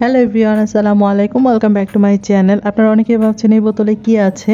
Hello everyone আসসালামু আলাইকুম welcome back to my channel আপনারা অনেকেই ভাবছেন এই বোতলে কি আছে?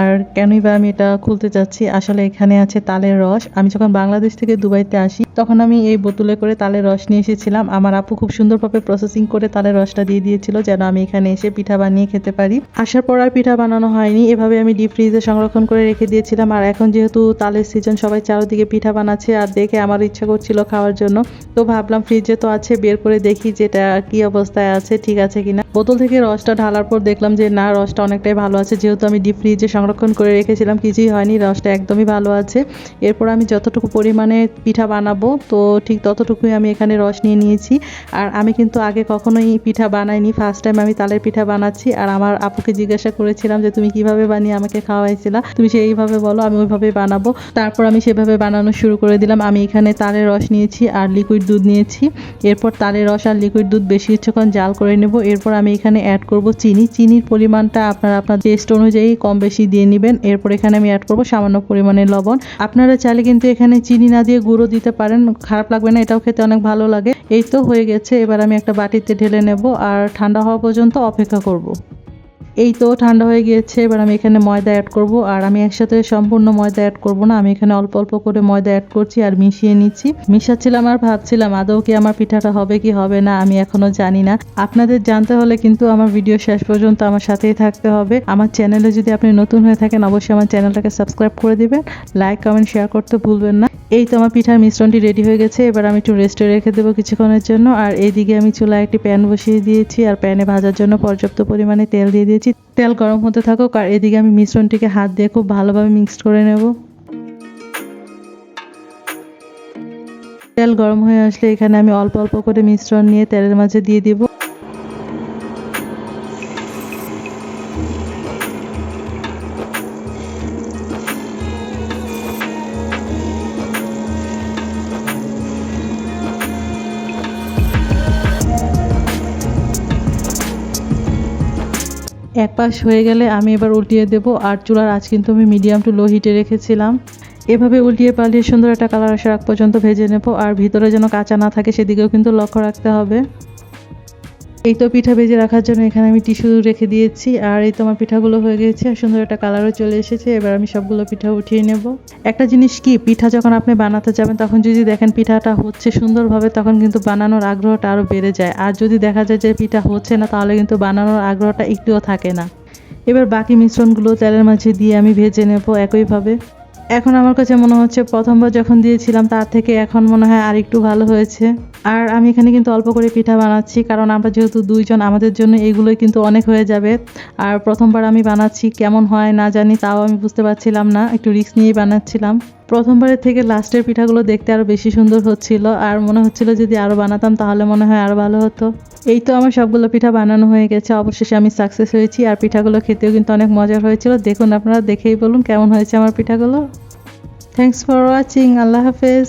আর কেনই বা আমি এটা খুলতে চাচ্ছি আসলে এখানে আছে তালের রস। আমি যখন বাংলাদেশ থেকে দুবাইতে আসি তখন আমি এই বোতলে করে তালের রস নিয়ে এসেছিলাম। আমার আপু খুব সুন্দরভাবে প্রসেসিং করে তালের রসটা দিয়ে দিয়েছিল যেন আমি এখানে এসে পিঠা বানিয়ে খেতে পারি। আসার পর আর পিঠা বানানো হয়নি। এভাবে আমি ডিপ ফ্রিজে সংরক্ষণ করে রেখে দিয়েছিলাম। আর এখন যেহেতু তালের সিজন সবাই চারোদিকে পিঠা বানাচ্ছে আর দেখে আমার ইচ্ছা করছিল খাওয়ার জন্য। তো ভাবলাম ফ্রিজে তো আছে, বের করে দেখি যেটা কি অবস্থায় আছে, ঠিক আছে কিনা। বোতল থেকে রসটা ঢালার পর দেখলাম যে না, রসটা অনেকটাই ভালো আছে। যেহেতু আমি ডিপ ফ্রিজে সংরক্ষণ করে রেখেছিলাম, কিছুই হয়নি, রসটা একদমই ভালো আছে। এরপর আমি যতটুকু পরিমাণে পিঠা বানাবো, তো ঠিক ততটুকুই আমি এখানে রস নিয়ে নিয়েছি। আর আমি কিন্তু আগে কখনোই পিঠা বানাইনি। ফার্স্ট টাইম আমি তালের পিঠা বানাচ্ছি। আর আমার আপুকে জিজ্ঞাসা করেছিলাম যে, তুমি কীভাবে বানিয়ে আমাকে খাওয়াইছিলা? তুমি সেইভাবে বলো, আমি ওইভাবে বানাবো। তারপর আমি সেভাবে বানানো শুরু করে দিলাম। আমি এখানে তালের রস নিয়েছি আর লিকুইড দুধ নিয়েছি। এরপর তালের রস আর লিকুইড দুধ বেশি কিছুক্ষণ জাল করে নেব। এরপর আমি এখানে অ্যাড করব চিনি। চিনির পরিমাণটা আপনারা আপনার টেস্ট অনুযায়ী কম বেশি দিয়ে নেবেন। এরপর এখানে আমি অ্যাড করব সামান্য পরিমাণে লবণ। আপনারা চাইলে কিন্তু এখানে চিনি না দিয়ে গুঁড়ো দিতে পারেন। খারাপ লাগবে না, এটাও খেতে অনেক ভালো লাগে। এই তো হয়ে গেছে। এবার আমি একটা বাটিতে ঢেলে নেব। আর ঠান্ডা হওয়া পর্যন্ত অপেক্ষা করব। এই তো ঠান্ডা হয়ে গিয়েছে, এবার আমি এখানে ময়দা অ্যাড করব। আর আমি একসাথে সম্পূর্ণ ময়দা অ্যাড করব না, আমি এখানে অল্প অল্প করে ময়দা অ্যাড করছি আর মিশিয়ে নিচ্ছি। মিশাচ্ছিলাম আর ভাবছিলাম, আদৌ কি আমার পিঠাটা হবে কি হবে না, আমি এখনও জানি না। আপনাদের জানতে হলে কিন্তু আমার ভিডিও শেষ পর্যন্ত আমার সাথেই থাকতে হবে। আমার চ্যানেলে যদি আপনি নতুন হয়ে থাকেন, অবশ্যই আমার চ্যানেলটাকে সাবস্ক্রাইব করে দিবেন। লাইক কমেন্ট শেয়ার করতে ভুলবেন না। এই তো আমার পিঠার মিশ্রণটি রেডি হয়ে গেছে, এবার আমি একটু রেস্টে রেখে দেবো কিছুক্ষণের জন্য। আর এইদিকে আমি চুলায় একটি প্যান বসিয়ে দিয়েছি, আর প্যানে ভাজার জন্য পর্যাপ্ত পরিমাণে তেল দিয়ে দিয়েছি। তেল গরম হতে থাকুক আর এদিকে আমি মিশ্রণটিকে হাত দিয়ে খুব ভালোভাবে মিক্সড করে নেব। তেল গরম হয়ে আসলে এখানে আমি অল্প অল্প করে মিশ্রণ নিয়ে তেলের মাঝে দিয়ে দিব। এক পাশ হয়ে গেলে আমি এবার উল্টিয়ে দেব, আর চুলার আজ কিন্তু আমি মিডিয়াম টু লো হিটে রেখেছিলাম। এভাবে উল্টিয়ে পালিয়ে সুন্দর একটা কালার আসার আগ পর্যন্ত ভেজে নেব, আর ভিতরে যেন কাঁচা না থাকে সেদিকেও কিন্তু লক্ষ্য রাখতে হবে। এই তো পিঠা ভেজে রাখার জন্য এখানে আমি টিস্যু রেখে দিয়েছি, আর এই তো আমার পিঠাগুলো হয়ে গেছে, আর সুন্দর একটা কালারও চলে এসেছে, এবার আমি সবগুলো পিঠা উঠিয়ে নেব। একটা জিনিস কি, পিঠা যখন আপনি বানাতে যাবেন, তখন যদি দেখেন পিঠাটা হচ্ছে সুন্দরভাবে, তখন কিন্তু বানানোর আগ্রহটা আরও বেড়ে যায়। আর যদি দেখা যায় যে পিঠা হচ্ছে না, তাহলে কিন্তু বানানোর আগ্রহটা একটুও থাকে না। এবার বাকি মিশ্রণগুলো তেলের মাঝে দিয়ে আমি ভেজে নেব একইভাবে। এখন আমার কাছে মনে হচ্ছে প্রথমবার যখন দিয়েছিলাম, তার থেকে এখন মনে হয় আর একটু ভালো হয়েছে। আর আমি এখানে কিন্তু অল্প করে পিঠা বানাচ্ছি, কারণ আমরা যেহেতু দুইজন, আমাদের জন্য এগুলোই কিন্তু অনেক হয়ে যাবে। আর প্রথমবার আমি বানাচ্ছি, কেমন হয় না জানি, তাও আমি বুঝতে পারছিলাম না, একটু রিস্ক নিয়েই বানাচ্ছিলাম। প্রথমবারের থেকে লাস্টের পিঠাগুলো দেখতে আরও বেশি সুন্দর হচ্ছিল। আর মনে হচ্ছিল যদি আরও বানাতাম, তাহলে মনে হয় আরও ভালো হতো। এই তো আমার সবগুলো পিঠা বানানো হয়ে গেছে। অবশেষে আমি সাকসেস হয়েছি। আর পিঠাগুলো খেতেও কিন্তু অনেক মজার হয়েছিল। দেখুন আপনারা, দেখেই বলুন কেমন হয়েছে আমার পিঠাগুলো। থ্যাংকস ফর ওয়াচিং আল্লাহ হাফেজ।